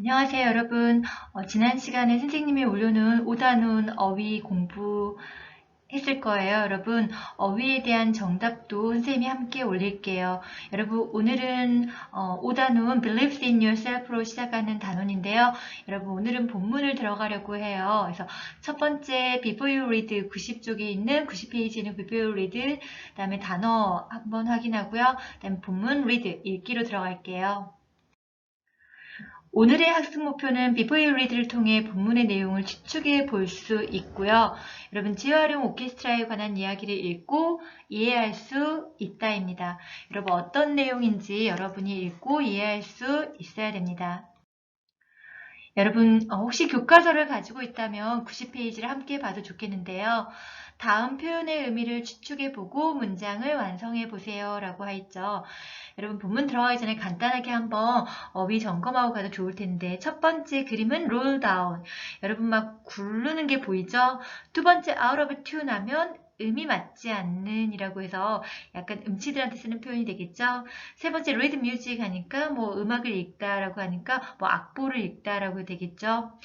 안녕하세요, 여러분. 어, 지난 시간에 선생님이 올려놓은 오단운 어휘 공부 했을 거예요, 여러분. 어휘에 대한 정답도 선생님이 함께 올릴게요. 여러분, 오늘은 어, 오단운 believes in yourself로 시작하는 단원인데요. 여러분, 오늘은 본문을 들어가려고 해요. 그래서 첫 번째 before you read 90쪽에 있는 90페이지는 before you read, 그 다음에 단어 한번 확인하고요. 그 다음에 본문 read, 읽기로 들어갈게요. 오늘의 학습 목표는 비포 유 리드를 통해 본문의 내용을 추측해 볼 수 있고요. 여러분 재활용 오케스트라에 관한 이야기를 읽고 이해할 수 있다입니다. 여러분 어떤 내용인지 여러분이 읽고 이해할 수 있어야 됩니다. 여러분 어, 혹시 교과서를 가지고 있다면 90페이지를 함께 봐도 좋겠는데요. 다음 표현의 의미를 추측해 보고 문장을 완성해 보세요 라고 하있죠. 여러분 본문 들어가기 전에 간단하게 한번 어휘 점검하고 가도 좋을 텐데 첫 번째 그림은 down. 여러분 막 굴르는 게 보이죠? 두 번째 out of tune 하면 음이 맞지 않는 이라고 해서 약간 음치들한테 쓰는 표현이 되겠죠. 세 번째 read music 하니까 뭐 음악을 읽다 라고 하니까 뭐 악보를 읽다 라고 되겠죠.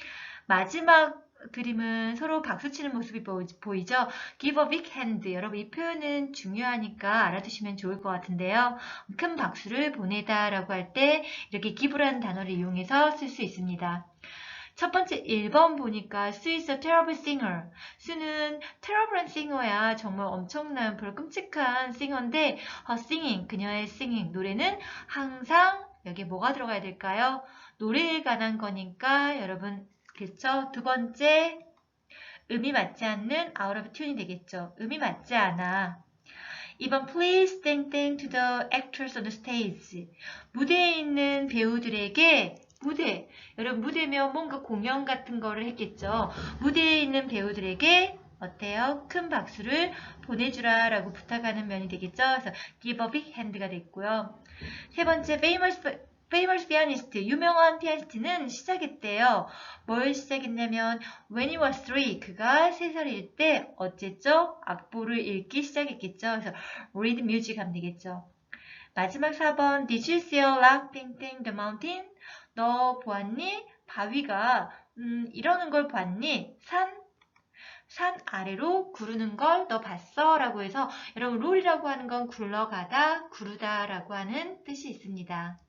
마지막 그림은 서로 박수치는 모습이 보이죠? give a big hand. 여러분 이 표현은 중요하니까 알아두시면 좋을 것 같은데요. 큰 박수를 보내다 라고 할 때 이렇게 give라는 단어를 이용해서 쓸 수 있습니다. 첫 번째 1번 보니까 Sue is a terrible singer. 수는 terrible singer야. 정말 엄청난 별 끔찍한 싱어인데 her singing, 그녀의 singing, 노래는 항상 여기에 뭐가 들어가야 될까요? 노래에 관한 거니까 여러분 그렇죠? 두 번째 음이 맞지 않는 out of tune이 되겠죠. 음이 맞지 않아. 2번 please thank to the actors on the stage. 무대에 있는 배우들에게 무대, 여러분 무대면 뭔가 공연 같은 거를 했겠죠. 무대에 있는 배우들에게 어때요? 큰 박수를 보내주라 라고 부탁하는 면이 되겠죠. 그래서 give a big hand가 됐고요. 세 번째 famous famous pianist, 유명한 피아니스트는 시작했대요. 뭘 시작했냐면 when he was three, 그가 3살일 때 어쨌죠? 악보를 읽기 시작했겠죠. 그래서 read music 하면 되겠죠. 마지막 4번 Did you see a rock painting the mountain? 너 보았니? 바위가 음, 이러는 걸 봤니? 산? 산 아래로 구르는 걸 너 봤어? 라고 해서 여러분 롤이라고 하는 건 굴러가다, 구르다 라고 하는 뜻이 있습니다.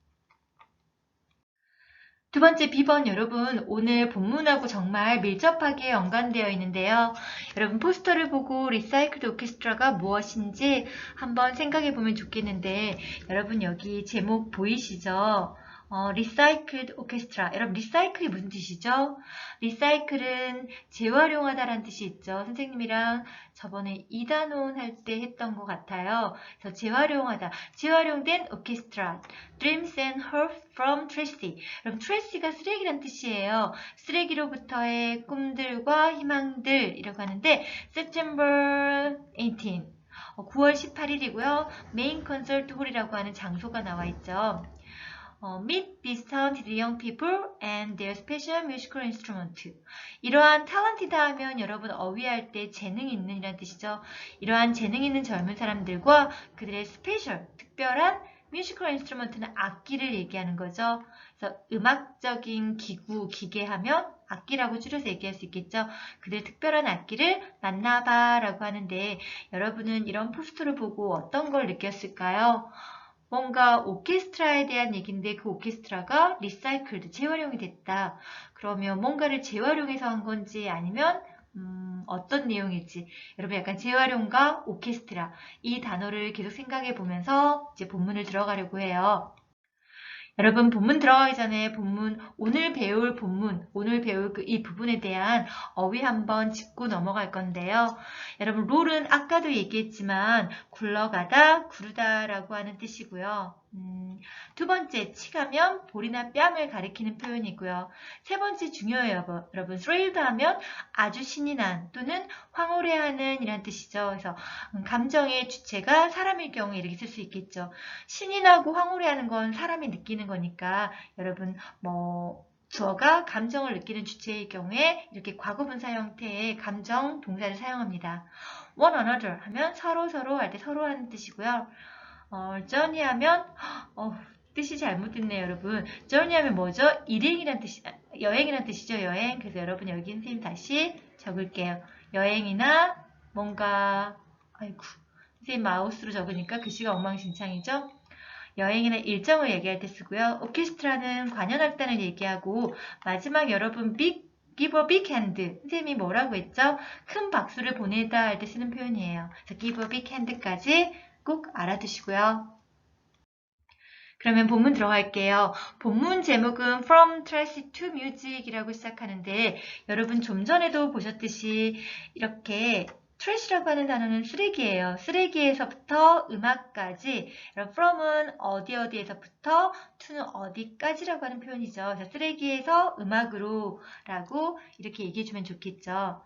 두 번째 비번 여러분 오늘 본문하고 정말 밀접하게 연관되어 있는데요. 여러분 포스터를 보고 리사이클드 오케스트라가 무엇인지 한번 생각해 보면 좋겠는데 여러분 여기 제목 보이시죠? 어, 리사이클드 오케스트라. 여러분 리사이클이 무슨 뜻이죠? 리사이클은 재활용하다라는 뜻이 있죠. 선생님이랑 저번에 이단원 할 때 했던 것 같아요. 그래서 재활용하다. 재활용된 오케스트라. Dreams and Hopes from Tracy. 여러분 트레시가 쓰레기란 뜻이에요. 쓰레기로부터의 꿈들과 희망들 이라고 하는데 September 18. 9월 18일이고요. 메인 컨설트 홀이라고 하는 장소가 나와 있죠. 어, meet 비슷한 young people and their special musical instrument. 이러한 탤런티다 하면 여러분 어휘할 때 재능 있는 이란 뜻이죠. 이러한 재능 있는 젊은 사람들과 그들의 스페셜, 특별한 뮤지컬 인스트루먼트는 악기를 얘기하는 거죠. 그래서 음악적인 기구, 기계 하면 악기라고 줄여서 얘기할 수 있겠죠. 그들 특별한 악기를 만나봐 라고 하는데 여러분은 이런 포스터를 보고 어떤 걸 느꼈을까요? 뭔가 오케스트라에 대한 얘기인데 그 오케스트라가 리사이클드, 재활용이 됐다. 그러면 뭔가를 재활용해서 한 건지 아니면 음, 어떤 내용일지 여러분 약간 재활용과 오케스트라 이 단어를 계속 생각해 보면서 이제 본문을 들어가려고 해요. 여러분 본문 들어가기 전에 본문 오늘 배울 본문 오늘 배울 그 이 부분에 대한 어휘 한번 짚고 넘어갈 건데요. 여러분 롤은 아까도 얘기했지만 굴러가다 구르다 라고 하는 뜻이고요. 음, 두 번째, 치가면 볼이나 뺨을 가리키는 표현이고요. 세 번째 중요해요, 여러분. thrilled 하면 아주 신이 난 또는 황홀해하는 이란 뜻이죠. 그래서 음, 감정의 주체가 사람일 경우에 이렇게 쓸 수 있겠죠. 신이 나고 황홀해하는 건 사람이 느끼는 거니까 여러분 뭐 주어가 감정을 느끼는 주체의 경우에 이렇게 과거분사 형태의 감정 동사를 사용합니다. one another 하면 서로 서로 할 때 서로 하는 뜻이고요. 어, journey 하면 어, 뜻이 잘못됐네요, 여러분. journey 하면 뭐죠? 일행이란 뜻이, 아, 여행이란 뜻이죠, 여행. 그래서 여러분 여기 선생님 다시 적을게요. 여행이나 뭔가, 아이고, 선생님 마우스로 적으니까 글씨가 엉망진창이죠? 여행이나 일정을 얘기할 때 쓰고요. 오케스트라는 관현악단을 얘기하고 마지막 여러분 빅 give a big hand. 선생님이 뭐라고 했죠? 큰 박수를 보내다 할 때 쓰는 표현이에요. 그래서 give a big hand까지 꼭 알아두시고요. 그러면 본문 들어갈게요. 본문 제목은 From Tracy to Music이라고 시작하는데 여러분 좀 전에도 보셨듯이 이렇게 트래시라고 하는 단어는 쓰레기예요. 쓰레기에서부터 음악까지 from은 어디 어디에서부터 to는 어디까지라고 하는 표현이죠. 쓰레기에서 음악으로 라고 이렇게 얘기해주면 좋겠죠.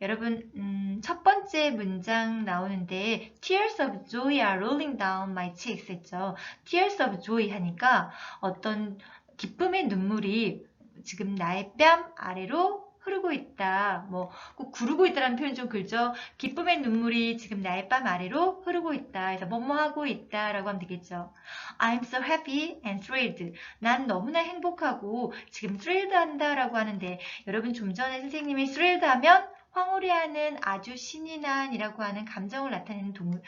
여러분 음, 첫 번째 문장 나오는데 Tears of joy are rolling down my cheeks 했죠. Tears of joy 하니까 어떤 기쁨의 눈물이 지금 나의 뺨 아래로 흐르고 있다. 뭐, 꼭 구르고 있다라는 표현 좀 글죠. 기쁨의 눈물이 지금 나의 뺨 아래로 흐르고 있다. 그래서 뭐뭐 하고 있다라고 하면 되겠죠. I'm so happy and thrilled. 난 너무나 행복하고 지금 thrilled 한다라고 하는데 여러분 좀 전에 선생님이 thrilled 하면 황홀해하는 아주 신이 난이라고 하는 감정을 나타내는 동,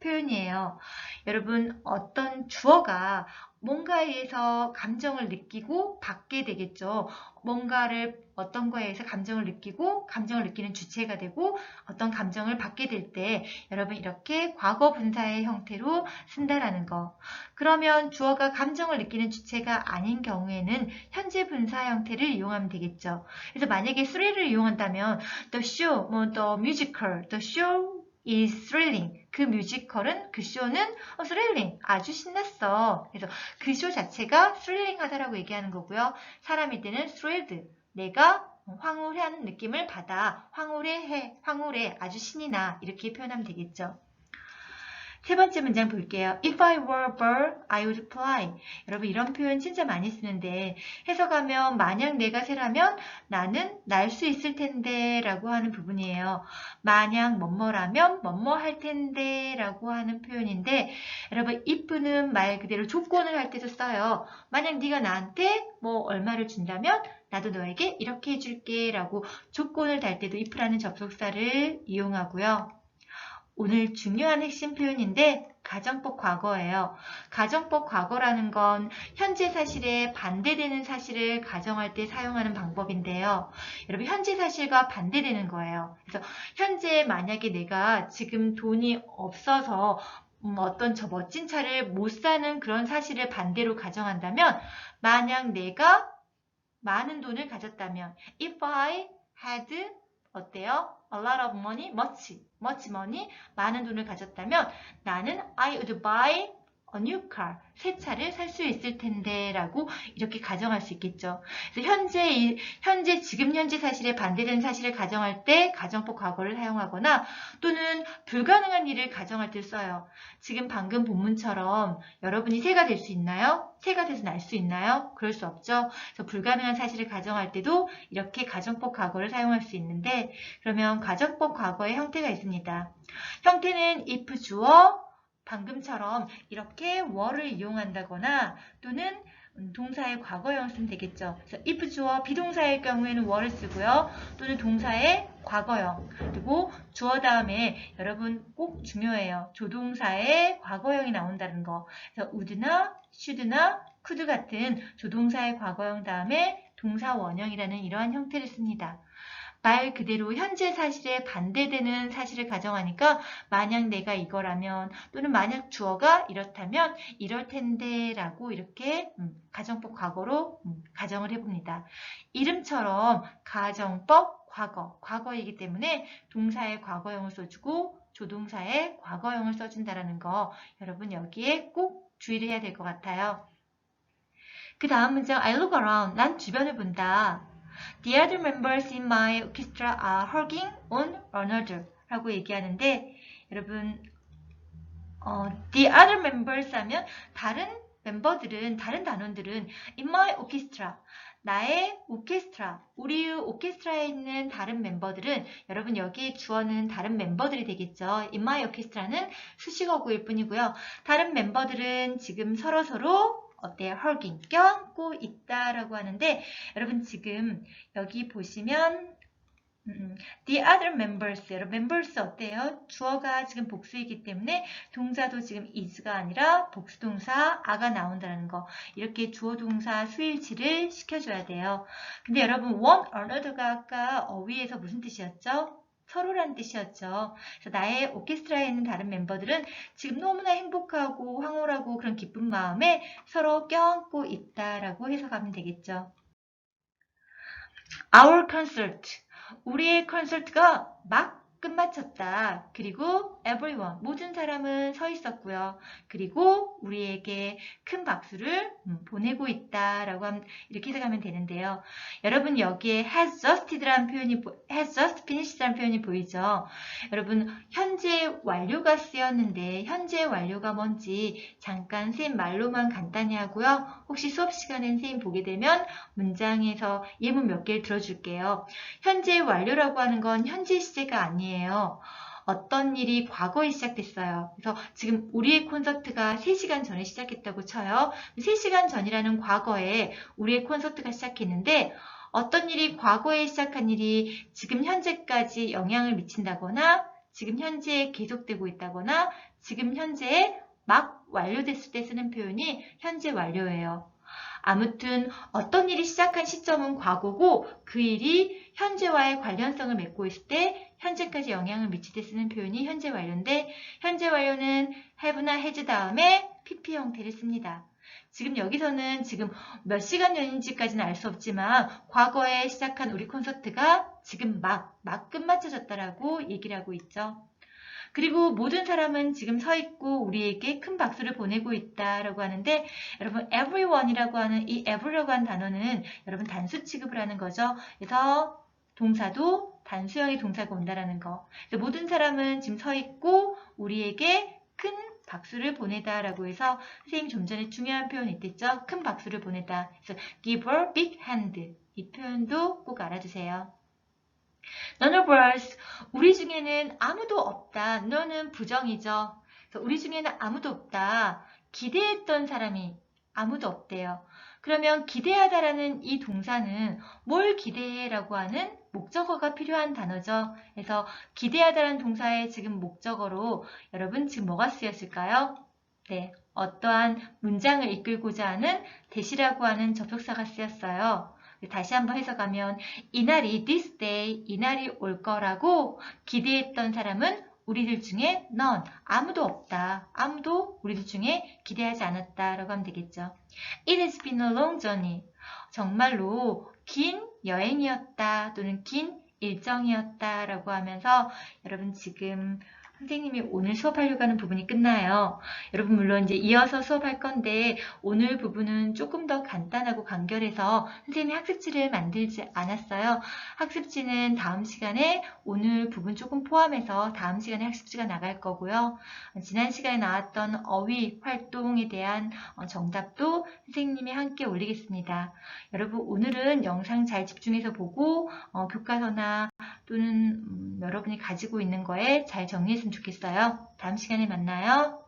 표현이에요. 여러분 어떤 주어가 뭔가에 의해서 감정을 느끼고 받게 되겠죠. 뭔가를 어떤 거에 의해서 감정을 느끼고 감정을 느끼는 주체가 되고 어떤 감정을 받게 될 때 여러분 이렇게 과거 분사의 형태로 쓴다라는 거. 그러면 주어가 감정을 느끼는 주체가 아닌 경우에는 현재 분사 형태를 이용하면 되겠죠. 그래서 만약에 수레를 이용한다면 the show, 뭐 the musical, the show is thrilling. 그 뮤지컬은 그 쇼는 어, thrilling 아주 신났어. 그래서 그 쇼 자체가 thrilling 하다라고 얘기하는 거고요. 사람일 때는 thrilled 내가 황홀해하는 느낌을 받아 황홀해 황홀해 아주 신이 나 이렇게 표현하면 되겠죠. 세 번째 문장 볼게요. If I were a bird, I would fly. 여러분 이런 표현 진짜 많이 쓰는데 해석하면 만약 내가 새라면 나는 날 수 있을 텐데 라고 하는 부분이에요. 만약 뭐뭐라면 뭐뭐 할 텐데 라고 하는 표현인데 여러분 if는 말 그대로 조건을 할 때도 써요. 만약 네가 나한테 뭐 얼마를 준다면 나도 너에게 이렇게 해줄게 라고 조건을 달 때도 if라는 접속사를 이용하고요. 오늘 중요한 핵심 표현인데 가정법 과거예요. 가정법 과거라는 건 현재 사실에 반대되는 사실을 가정할 때 사용하는 방법인데요. 여러분 현재 사실과 반대되는 거예요. 그래서 현재 만약에 내가 지금 돈이 없어서 음, 어떤 저 멋진 차를 못 사는 그런 사실을 반대로 가정한다면 만약 내가 많은 돈을 가졌다면 if I had 어때요? a lot of money, much, much money, 많은 돈을 가졌다면 나는 I would buy a new car, 새 차를 살 수 있을 텐데 라고 이렇게 가정할 수 있겠죠. 그래서 현재, 현재, 지금 현재 사실에 반대되는 사실을 가정할 때 가정법 과거를 사용하거나 또는 불가능한 일을 가정할 때 써요. 지금 방금 본문처럼 여러분이 새가 될 수 있나요? 새가 돼서 날 수 있나요? 그럴 수 없죠. 그래서 불가능한 사실을 가정할 때도 이렇게 가정법 과거를 사용할 수 있는데 그러면 가정법 과거의 형태가 있습니다. 형태는 if 주어, 방금처럼 이렇게 were를 이용한다거나 또는 동사의 과거형 쓰면 되겠죠. 그래서 if 주어 비동사일 경우에는 were를 쓰고요. 또는 동사의 과거형 그리고 주어 다음에 여러분 꼭 중요해요. 조동사의 과거형이 나온다는 거. 그래서 would나 should나 could 같은 조동사의 과거형 다음에 동사 원형이라는 이러한 형태를 씁니다. 말 그대로 현재 사실에 반대되는 사실을 가정하니까 만약 내가 이거라면 또는 만약 주어가 이렇다면 이럴 텐데 라고 이렇게 음, 가정법 과거로 음, 가정을 해봅니다. 이름처럼 가정법 과거, 과거이기 때문에 동사의 과거형을 써주고 조동사의 과거형을 써준다는 거 여러분 여기에 꼭 주의를 해야 될 것 같아요. 그 다음 문장 I look around. 난 주변을 본다. The other members in my orchestra are hugging on another 라고 얘기하는데 여러분 어, the other members 하면 다른 멤버들은 다른 단원들은 in my orchestra 나의 오케스트라, 우리 오케스트라에 있는 다른 멤버들은 여러분 여기 주어는 다른 멤버들이 되겠죠. In my orchestra는 수식어구일 뿐이고요. 다른 멤버들은 지금 서로서로 어때요? hugging 껴안고 있다라고 하는데 여러분 지금 여기 보시면 음, the other members, 여러분 members 어때요? 주어가 지금 복수이기 때문에 동사도 지금 is가 아니라 복수동사 a가 나온다는 거 이렇게 주어 동사 수일치를 시켜줘야 돼요. 근데 여러분 one another가 아까 어휘에서 무슨 뜻이었죠? 서로란 뜻이었죠. 그래서 나의 오케스트라에 있는 다른 멤버들은 지금 너무나 행복하고 황홀하고 그런 기쁜 마음에 서로 껴안고 있다라고 해석하면 되겠죠. Our concert. 우리의 콘서트가 막 끝마쳤다. 그리고 everyone, 모든 사람은 서 있었고요. 그리고 우리에게 큰 박수를 음, 보내고 있다라고 하면 이렇게 해석하면 되는데요. 여러분 여기에 has just라는 표현이 보- has just finished라는 표현이 보이죠? 여러분 현재 완료가 쓰였는데 현재 완료가 뭔지 잠깐 선생님 말로만 간단히 하고요. 혹시 수업 시간에 선생님 보게 되면 문장에서 예문 몇 개를 들어줄게요. 현재 완료라고 하는 건 현재 시제가 아니에요. 어떤 일이 과거에 시작됐어요. 그래서 지금 우리의 콘서트가 3시간 전에 시작했다고 쳐요. 3시간 전이라는 과거에 우리의 콘서트가 시작했는데 어떤 일이 과거에 시작한 일이 지금 현재까지 영향을 미친다거나 지금 현재 계속되고 있다거나 지금 현재 막 완료됐을 때 쓰는 표현이 현재 완료예요. 아무튼 어떤 일이 시작한 시점은 과거고 그 일이 현재와의 관련성을 맺고 있을 때 현재까지 영향을 미칠 때 쓰는 표현이 현재 완료인데 현재 완료는 have나 has 다음에 pp 형태를 씁니다. 지금 여기서는 지금 몇 시간 전인지까지는 알 수 없지만 과거에 시작한 우리 콘서트가 지금 막, 막 끝마쳐졌다라고 얘기를 하고 있죠. 그리고 모든 사람은 지금 서 있고 우리에게 큰 박수를 보내고 있다라고 하는데 여러분 everyone이라고 하는 이 ever라고 하는 단어는 여러분 단수 취급을 하는 거죠. 그래서 동사도 단수형의 동사가 온다라는 거. 모든 사람은 지금 서 있고 우리에게 큰 박수를 보내다라고 해서 선생님 좀 전에 중요한 표현이 있댔죠. 큰 박수를 보내다. 그래서 give a big hand. 이 표현도 꼭 알아주세요. None of us. 우리 중에는 아무도 없다. 너는 부정이죠. 우리 중에는 아무도 없다. 기대했던 사람이 아무도 없대요. 그러면 기대하다라는 이 동사는 뭘 기대해 라고 하는 목적어가 필요한 단어죠. 그래서 기대하다라는 동사의 지금 목적어로 여러분 지금 뭐가 쓰였을까요? 네, 어떠한 문장을 이끌고자 하는 대시라고 하는 접속사가 쓰였어요. 다시 한번 해석하면 이날이 this day 이날이 올 거라고 기대했던 사람은 우리들 중에 none 아무도 없다. 아무도 우리들 중에 기대하지 않았다 라고 하면 되겠죠. It has been a long journey. 정말로 긴 여행이었다 또는 긴 일정이었다 라고 하면서 여러분 지금 선생님이 오늘 수업하려고 하는 부분이 끝나요. 여러분 물론 이제 이어서 수업할 건데 오늘 부분은 조금 더 간단하고 간결해서 선생님이 학습지를 만들지 않았어요. 학습지는 다음 시간에 오늘 부분 조금 포함해서 다음 시간에 학습지가 나갈 거고요. 지난 시간에 나왔던 어휘 활동에 대한 어, 정답도 선생님이 함께 올리겠습니다. 여러분 오늘은 영상 잘 집중해서 보고 어, 교과서나 또는 음, 여러분이 가지고 있는 거에 잘 정리했으면 좋겠어요. 다음 시간에 만나요.